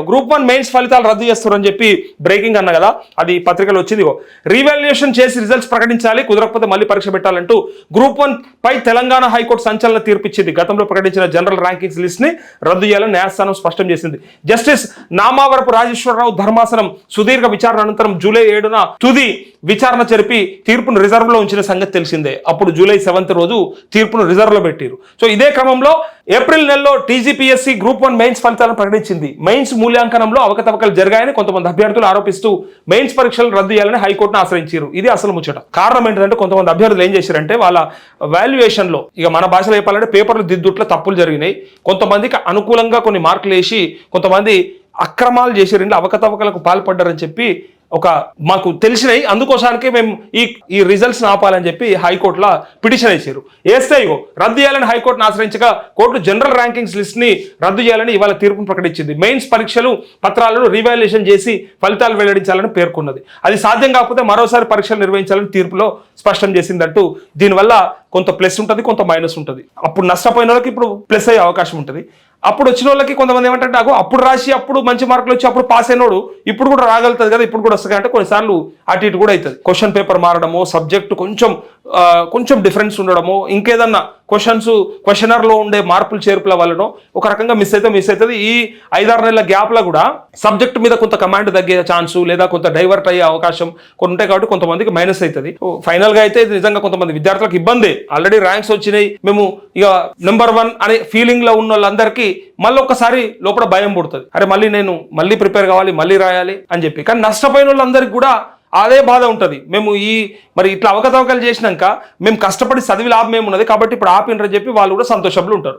Group one mains ఫలితాలు రద్దు చేస్తారని చెప్పి బ్రేకింగ్ అన్న కదా అది పత్రికలు వచ్చింది. రీవాల్యుయేషన్ చేసి రిజల్ట్స్ ప్రకటించాలి కుదరకపోతే మళ్ళీ పరీక్ష పెట్టాలంటూ గ్రూప్ వన్ పై తెలంగాణ హైకోర్టు సంచలన తీర్పిచ్చింది. గతంలో ప్రకటించిన జనరల్ ర్యాంకింగ్స్ లిస్ట్ని రద్దు చేయాలని న్యాయస్థానం స్పష్టం చేసింది. జస్టిస్ నామావరపు రాజేశ్వరరావు ధర్మాసనం సుదీర్ఘ విచారణ అనంతరం జూలై ఏడున తుది విచారణ జరిపి తీర్పును రిజర్వ్లో ఉంచిన సంగతి తెలిసిందే. అప్పుడు జూలై సెవెంత్ రోజు తీర్పును రిజర్వ్లో పెట్టారు. సో ఇదే క్రమంలో ఏప్రిల్ నెలలో టీజీపీఎస్సీ గ్రూప్ వన్ మెయిన్స్ ఫలితాలను ప్రకటించింది. మెయిన్స్ మూల్యాంకనంలో అవకతవకలు జరిగాయని కొంతమంది అభ్యర్థులు ఆరోపిస్తూ మెయిన్స్ పరీక్షలు రద్దు చేయాలని హైకోర్టును ఆశ్రయించారు. ఇది అసలు ముచ్చట. కారణం ఏంటంటే కొంతమంది అభ్యర్థులు ఏం చేశారంటే వాళ్ళ వాల్యుయేషన్లో ఇక మన భాషలో చెప్పాలంటే పేపర్లు దిద్దుట్లో తప్పులు జరిగినాయి. కొంతమందికి అనుకూలంగా కొన్ని మార్కులు వేసి కొంతమంది అక్రమాలు చేసి రెండు అవకతవకలకు పాల్పడ్డారని చెప్పి ఒక మాకు తెలిసినాయి అందుకోసానికి మేము ఈ ఈ రిజల్ట్స్ ఆపాలని చెప్పి హైకోర్టులో పిటిషన్ వేసారు. వేస్తే ఇగో రద్దు చేయాలని హైకోర్టును ఆశ్రయించగా కోర్టు జనరల్ ర్యాంకింగ్స్ లిస్ట్ని రద్దు చేయాలని ఇవాళ తీర్పును ప్రకటించింది. మెయిన్స్ పరీక్షలు పత్రాలను రీవాల్యుయేషన్ చేసి ఫలితాలు వెల్లడించాలని పేర్కొన్నది. అది సాధ్యం కాకపోతే మరోసారి పరీక్షలు నిర్వహించాలని తీర్పులో స్పష్టం చేసిందంటూ దీనివల్ల కొంత ప్లస్ ఉంటుంది కొంత మైనస్ ఉంటుంది. అప్పుడు నష్టపోయిన వాళ్ళకి ఇప్పుడు ప్లస్ అయ్యే అవకాశం ఉంటుంది. అప్పుడు వచ్చిన వాళ్ళకి కొంతమంది ఏమంటారు నాకు అప్పుడు రాసి అప్పుడు మంచి మార్కులు వచ్చి అప్పుడు పాస్ అయినోడు ఇప్పుడు కూడా రాగలుగుతుంది కదా ఇప్పుడు కూడా వస్తుంది అంటే కొన్నిసార్లు అటు ఇటు కూడా అవుతుంది. క్వశ్చన్ పేపర్ మారడము సబ్జెక్ట్ కొంచెం కొంచెం డిఫరెన్స్ ఉండడము ఇంకేదన్నా క్వశ్చన్స్ క్వశ్చనర్లో ఉండే మార్పులు చేర్పుల వలన ఒక రకంగా మిస్ అయితే మిస్ అవుతుంది. ఈ ఐదారు నెలల గ్యాప్లో కూడా సబ్జెక్ట్ మీద కొంత కమాండ్ తగ్గే ఛాన్సు లేదా కొంత డైవర్ట్ అయ్యే అవకాశం కొన్ని ఉంటాయి కాబట్టి కొంతమందికి మైనస్ అవుతుంది. ఫైనల్గా అయితే ఇది నిజంగా కొంతమంది విద్యార్థులకు ఇబ్బంది. ఆల్రెడీ ర్యాంక్స్ వచ్చినాయి. మేము ఇక నెంబర్ వన్ అనే ఫీలింగ్లో ఉన్న వాళ్ళందరికీ మళ్ళీ ఒక్కసారి లోపల భయం పుడుతుంది. అరే మళ్ళీ నేను మళ్ళీ ప్రిపేర్ కావాలి మళ్ళీ రాయాలి అని చెప్పి. కానీ నష్టపోయిన వాళ్ళందరికీ కూడా అదే బాధ ఉంటుంది. మేము ఈ మరి ఇట్లా అవకతవకలు చేసినాక మేము కష్టపడి చదివి లాభం ఏమున్నది కాబట్టి ఇప్పుడు ఆపినరని చెప్పి వాళ్ళు కూడా సంతోషంలో ఉంటారు.